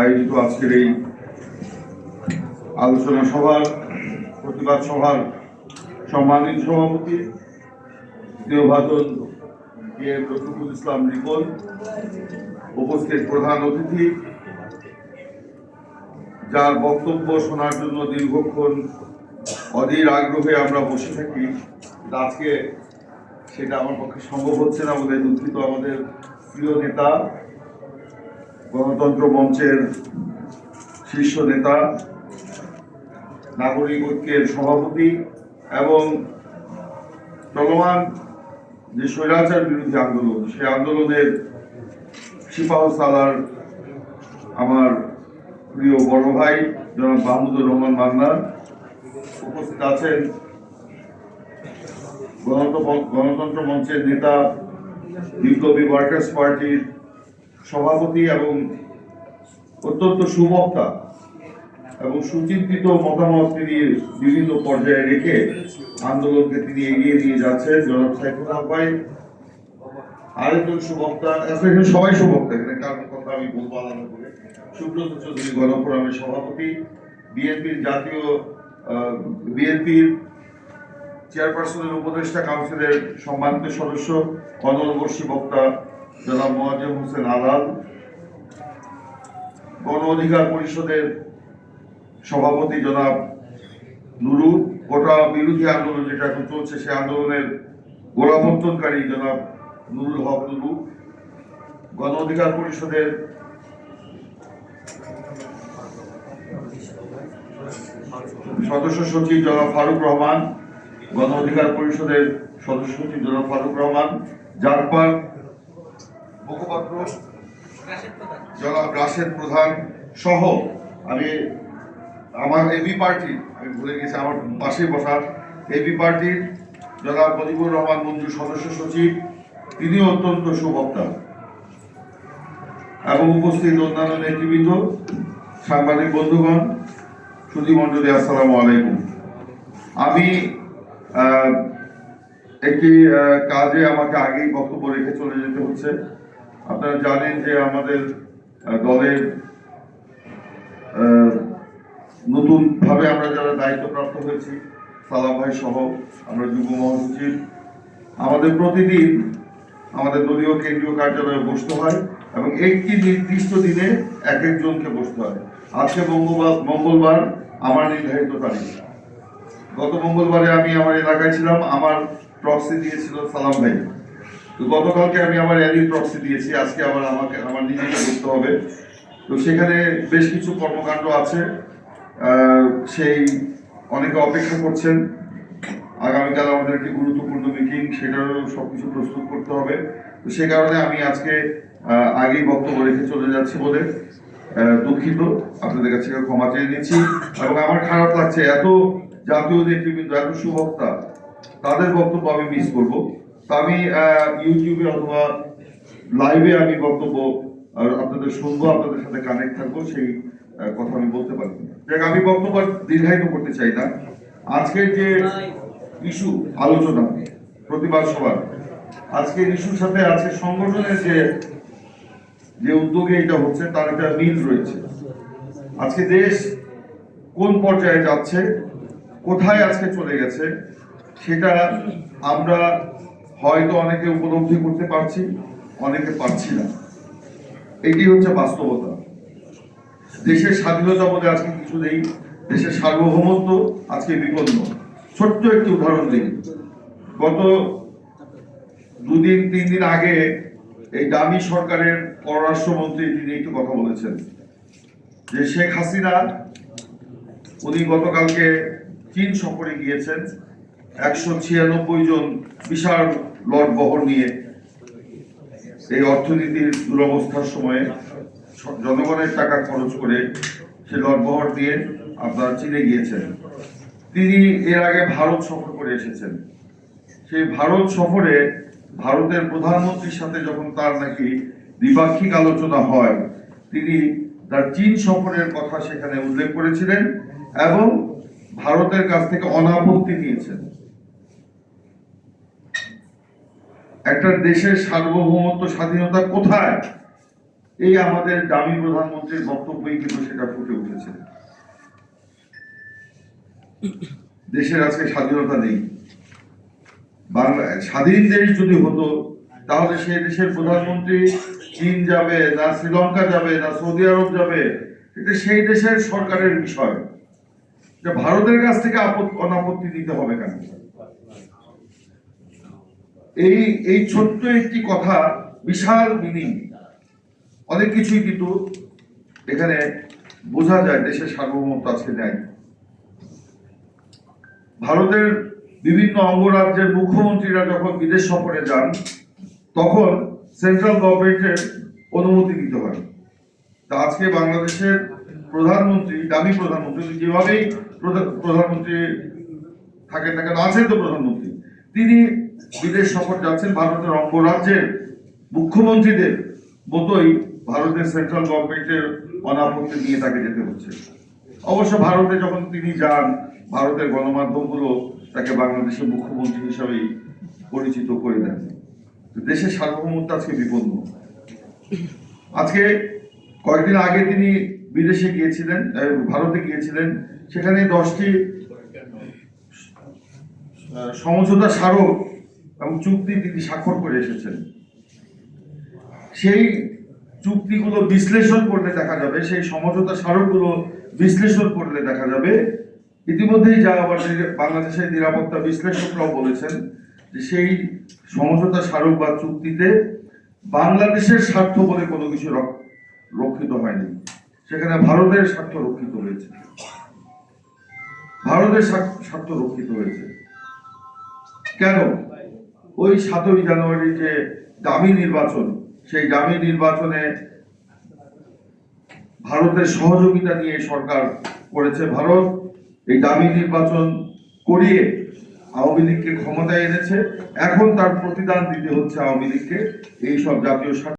আয়োজিত আজকের এই আলোচনা সভার, প্রতিবাদ সভার সম্মানিত সভাপতি এম রফিকুল ইসলাম রিপন, উপস্থিত প্রধান অতিথি, যার বক্তব্য শোনার জন্য দীর্ঘক্ষণ অধীর আগ্রহে আমরা বসে থাকি। আজকে সেটা আমার পক্ষে সম্ভব হচ্ছে না বলে দুঃখিত আমাদের প্রিয় নেতা গণতন্ত্র মঞ্চের শীর্ষ নেতা, নাগরিক ঐক্যের সভাপতি এবং চলমান যে স্বৈরাচার বিরোধী আন্দোলন সেই আন্দোলনের সিপাহ সালার আমার প্রিয় বড় ভাই জনাব মাহমুদুর রহমান মান্নার উপস্থিত আছেন। গণতন্ত্র গণতন্ত্র মঞ্চের নেতা বিপ্লবী ওয়ার্কার্স পার্টির সভাপতি এবং অত্যন্ত সুবক্তা এবং সুচিন্তিত মতামত তিনি বিভিন্ন পর্যায়ে রেখে আন্দোলনকে তিনি এগিয়ে নিয়ে যাচ্ছেন, জনাব সাইফুল ভাই। আরেকজন সুবক্তা এখানে সবাই সুবক্তা, এখানে কারোর কথা আমি বলব আলাদা করে। সুব্রত চৌধুরী গণফোরামের সভাপতি, বিএনপির জাতীয় বিএনপির চেয়ারপারসনের উপদেষ্টা, কাউন্সিলের সম্মানিত সদস্য অনলবর্ষী বক্তা জনাব মোয়াজ্জেম হোসেন আলাল গণ অধিকার পরিষদের সভাপতি জনাব নুরু, গোটা বিরোধী আন্দোলন যেটা এখন চলছে সে আন্দোলনের গোড়াবর্তনকারী জনাব নুরুল হক নুরু, গণ অধিকার পরিষদের সদস্য সচিব জনাব ফারুক রহমান, গণ অধিকার পরিষদের সদস্য সচিব জনাব ফারুক রহমান জারপার মুখপাত্র জনাব রাশেদ প্রধান সহ আমি আমার এবি পার্টি আমি ভুলে গেছি আমার পাশে বসা এবি পার্টির জনাব মজিবুর রহমান মঞ্জুর সদস্য সচিব তিনি অত্যন্ত সুবক্তা। এবং উপস্থিত অন্যান্য নেতৃবৃন্দ সাংবাদিক বন্ধুগণ সুধী মন্ডলী আসসালামু আলাইকুম। আমি আহ, একটি কাজে আমাকে আগেই বক্তব্য রেখে চলে যেতে হচ্ছে। আপনারা জানেন যে আমাদের দলের আহ, নতুন ভাবে আমরা যারা দায়িত্বপ্রাপ্ত হয়েছি সালাম ভাই সহ আমরা যুব মহাসচিব আমাদের প্রতিদিন আমাদের দলীয় কেন্দ্রীয় কার্যালয়ে বসতে হয় এবং একটি নির্দিষ্ট দিনে এক একজনকে বসতে হয়। আজকে মঙ্গলবার মঙ্গলবার আমার নির্ধারিত তারিখ। গত মঙ্গলবারে আমি আমার এলাকায় ছিলাম আমার প্রক্সি দিয়েছিল সালাম ভাই। তো গতকালকে আমি আমার অ্যালির প্রক্সি দিয়েছি, আজকে আবার আমাকে আমার নিজেকে করতে হবে। তো সেখানে বেশ কিছু কর্মকাণ্ড আছে সেই অনেকে অপেক্ষা করছেন। আগামীকাল আমাদের একটি গুরুত্বপূর্ণ মিটিং সেটারও সব কিছু প্রস্তুত করতে হবে। তো সে কারণে আমি আজকে আগেই বক্তব্য রেখে চলে যাচ্ছি বলে দুঃখিত। আপনাদের কাছে ক্ষমা চেয়ে নিচ্ছি। এবং আমার খারাপ লাগছে, এত জাতীয় নেতৃবৃন্দ, এত সুবক্তা, তাদের বক্তব্য আমি মিস করব। আমি ইউটিউবে অথবা লাইভে আমি বক্তব্য আপনাদের শুনব, আপনাদের সাথে কানেক্ট থাকব, সেই কথা আমি বলতে পারি দেখ আমি বক্তব্য দীর্ঘায়িত করতে চাই না। আজকের যে ইস্যু, আলোচনা, প্রতিবাদ সভা আজকের ইস্যুর সাথে আজকে সংগঠনের যে যে উদ্যোগে এটা হচ্ছে, তার একটা মিল রয়েছে। আজকে দেশ কোন পর্যায়ে যাচ্ছে, কোথায় আজকে চলে গেছে, সেটা আমরা হয়তো অনেকে উপলব্ধি করতে পারছি, অনেকে পারছি না। এটি হচ্ছে বাস্তবতা। দেশের স্বাধীনতা বলে আজকে কিছু নেই, দেশের সার্বভৌমত্ব আজকে বিপন্ন। ছোট্ট একটি উদাহরণ দিই। গত দুদিন, তিন দিন আগে এই দামি সরকারের পররাষ্ট্রমন্ত্রী তিনি একটু কথা বলেছেন যে শেখ হাসিনা, উনি গতকালকে চীন সফরে গিয়েছেন। একশো ছিয়ানব্বই জন বিশাল লট বহর নিয়ে এই অর্থনীতির দুরবস্থার সময়ে জনগণের টাকা খরচ করে সে লটবহর দিয়ে আপনার চিনে গিয়েছেন। তিনি এর আগে ভারত সফর করে এসেছেন। সেই ভারত সফরে ভারতের প্রধানমন্ত্রীর সাথে যখন তার নাকি দ্বিপাক্ষিক আলোচনা হয়, তিনি তার চীন সফরের কথা সেখানে উল্লেখ করেছিলেন এবং ভারতের কাছ থেকে অনাপত্তি নিয়েছেন। একটা দেশের সার্বভৌমত্ব, স্বাধীনতা কোথায়? এই আমাদের দামি প্রধানমন্ত্রীর বক্তব্যই কিন্তু সেটা ফুটে উঠেছে। দেশের আজকে স্বাধীনতা নেই। বাংলা, স্বাধীন দেশ যদি হতো, তাহলে সেই দেশের প্রধানমন্ত্রী চীন যাবে, না শ্রীলঙ্কা যাবে, না সৌদি আরব যাবে, এটা সেই দেশের সরকারের বিষয়। ভারতের কাছ থেকে আপত্তি, অনাপত্তি দিতে হবে কেন? এই এই ছোট্ট একটি কথা বিশাল মিনিং। অনেক কিছুই কিন্তু এখানে বোঝা যায় দেশের সার্বভৌমত্ব আজকে নেয় ভারতের বিভিন্ন অঙ্গরাজ্যের মুখ্যমন্ত্রীরা যখন বিদেশ সফরে যান, তখন সেন্ট্রাল গভর্নমেন্টের অনুমতি দিতে হয়। তা আজকে বাংলাদেশের প্রধানমন্ত্রী, দামি প্রধানমন্ত্রী যেভাবেই প্রধা- প্রধানমন্ত্রী থাকেন না কেন, আছেন তো প্রধানমন্ত্রী। তিনি বিদেশ সফর যাচ্ছেন ভারতের অঙ্গরাজ্যের মুখ্যমন্ত্রীদের মতোই ভারতের সেন্ট্রাল গভর্নমেন্টের অনাপত্তি নিয়ে তাকে যেতে হচ্ছে। অবশ্য ভারতে যখন তিনি যান, ভারতের গণমাধ্যমগুলো তাকে বাংলাদেশের মুখ্যমন্ত্রী হিসাবেই পরিচিত করে দেন। দেশের সার্বভৌমত্ব আজকে বিপন্ন। আজকে কয়েকদিন আগে তিনি বিদেশে গিয়েছিলেন ভারতে গিয়েছিলেন। সেখানে দশটি সমঝোতা স্মারক এবং চুক্তি তিনি স্বাক্ষর করে এসেছেন। সেই চুক্তিগুলো বিশ্লেষণ করলে দেখা যাবে, সেই সমঝোতা স্মারকগুলো বিশ্লেষণ করলে দেখা যাবে। ইতিমধ্যেই যা আবার বাংলাদেশের নিরাপত্তা বিশ্লেষকরাও বলেছেন যে সেই সমঝোতা স্মারক বা চুক্তিতে বাংলাদেশের স্বার্থ বলে কোনো কিছু রক- রক্ষিত হয়নি। সেখানে ভারতের স্বার্থ রক্ষিত হয়েছে। ভারতের স্বার্থ রক্ষিত হয়েছে। কেন? ওই সাতই জানুয়ারি যে দামি নির্বাচন, সেই দামি নির্বাচনে ভারতের সহযোগিতা নিয়ে সরকার করেছে ভারত। এই দামি নির্বাচন করিয়ে আওয়ামী লীগকে ক্ষমতায় এনেছে। এখন তার প্রতিদান দিতে হচ্ছে আওয়ামী লীগকে। এইসব জাতীয়